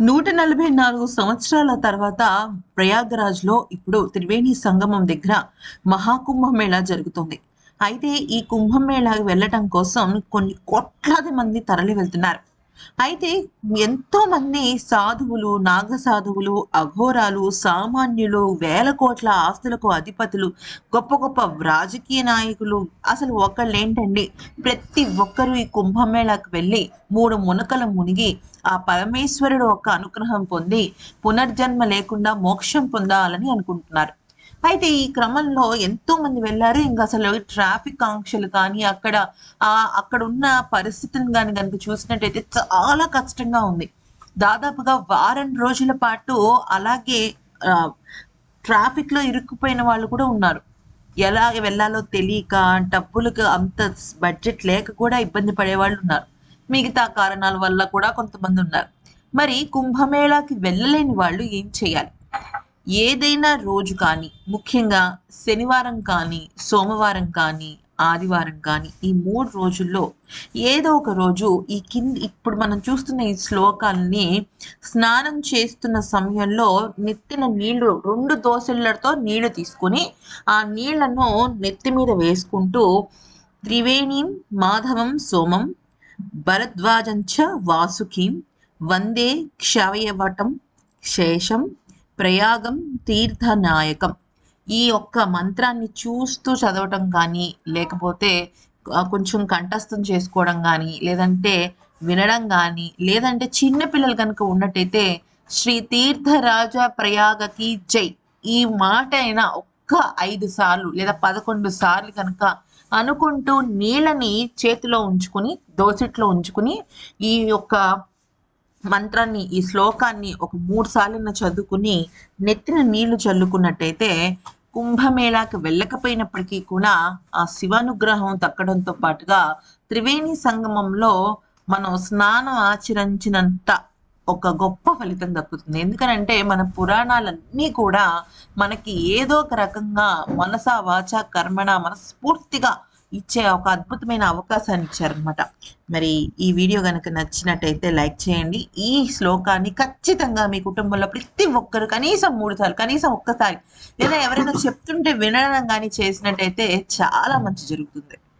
నూట నలభై నాలుగు సంవత్సరాల తర్వాత ప్రయాగరాజ్లో ఇప్పుడు త్రివేణి సంగమం దగ్గర మహాకుంభమేళా జరుగుతుంది. అయితే ఈ కుంభమేళా వెళ్ళటం కోసం కొన్ని కోట్లాది మంది తరలి వెళ్తున్నారు అయితే ఎంతో మంది సాధువులు నాగ సాధువులు అఘోరాలు సామాన్యులు వేల కోట్ల ఆస్తులకు అధిపతులు గొప్ప గొప్ప రాజకీయ నాయకులు. అసలు ఒకళ్ళు ఏంటండి ప్రతి ఒక్కరూ ఈ కుంభమేళాకు వెళ్ళి మూడు మునకలు మునిగి ఆ పరమేశ్వరుడు ఒక అనుగ్రహం పొంది పునర్జన్మ లేకుండా మోక్షం పొందాలని అనుకుంటున్నారు. అయితే ఈ క్రమంలో ఎంతో మంది వెళ్ళారు. ఇంకా అసలు ట్రాఫిక్ ఆంక్షలు కానీ అక్కడ ఆ అక్కడ ఉన్న పరిస్థితిని కానీ కనుక చూసినట్టయితే చాలా కష్టంగా ఉంది. దాదాపుగా వారం రోజుల పాటు అలాగే ట్రాఫిక్లో ఇరుక్కుపోయిన వాళ్ళు కూడా ఉన్నారు. ఎలా వెళ్ళాలో తెలియక డబ్బులకు అంత బడ్జెట్ లేక కూడా ఇబ్బంది పడే వాళ్ళు ఉన్నారు. మిగతా కారణాల వల్ల కూడా కొంతమంది ఉన్నారు. మరి కుంభమేళాకి వెళ్ళలేని వాళ్ళు ఏం చేయాలి? ఏదైనా రోజు కానీ ముఖ్యంగా శనివారం కానీ సోమవారం కానీ ఆదివారం కానీ ఈ మూడు రోజుల్లో ఏదో ఒక రోజు ఈ కింద ఇప్పుడు మనం చూస్తున్న ఈ శ్లోకాల్ని స్నానం చేస్తున్న సమయంలో నెత్తిన నీళ్ళు రెండు దోశలతో నీళ్ళు తీసుకొని ఆ నీళ్ళను నెత్తి మీద వేసుకుంటూ త్రివేణీం మాధవం సోమం భరద్వాజంచ వాసుకీం వందే క్షవయవటం శేషం ప్రయాగం తీర్థనాయకం. ఈ ఒక్క మంత్రాన్ని చూస్తూ చదవటం కానీ లేకపోతే కొంచెం కంఠస్థం చేసుకోవడం కానీ లేదంటే వినడం కానీ లేదంటే చిన్న పిల్లలు కనుక ఉన్నట్టయితే శ్రీ తీర్థరాజ ప్రయాగకి జై. ఈ మాట అయినా ఒక్క ఐదు సార్లు లేదా పదకొండు సార్లు కనుక అనుకుంటూ నీళ్ళని చేతిలో ఉంచుకుని దోసిట్లో ఉంచుకుని ఈ యొక్క మంత్రాన్ని ఈ శ్లోకాన్ని ఒక మూడు సార్లు చదువుకుని నెత్తిన నీళ్ళు చల్లుకున్నట్టయితే కుంభమేళాకి వెళ్ళకపోయినప్పటికీ కూడా ఆ శివానుగ్రహం తక్కడంతో పాటుగా త్రివేణి సంగమంలో మనం స్నానం ఆచరించినంత ఒక గొప్ప ఫలితం దక్కుతుంది. ఎందుకనంటే మన పురాణాలన్నీ కూడా మనకి ఏదో ఒక రకంగా మనస వాచ కర్మణ మనస్ఫూర్తిగా ఇచ్చే ఒక అద్భుతమైన అవకాశాన్ని ఇచ్చారనమాట మరి ఈ వీడియో కనుక నచ్చినట్టయితే లైక్ చేయండి. ఈ శ్లోకాన్ని ఖచ్చితంగా మీ కుటుంబంలో ప్రతి ఒక్కరు కనీసం మూడు సార్లు కనీసం ఒక్కసారి లేదా ఎవరైనా చెప్తుంటే వినడం కానీ చేసినట్టయితే చాలా మంచి జరుగుతుంది.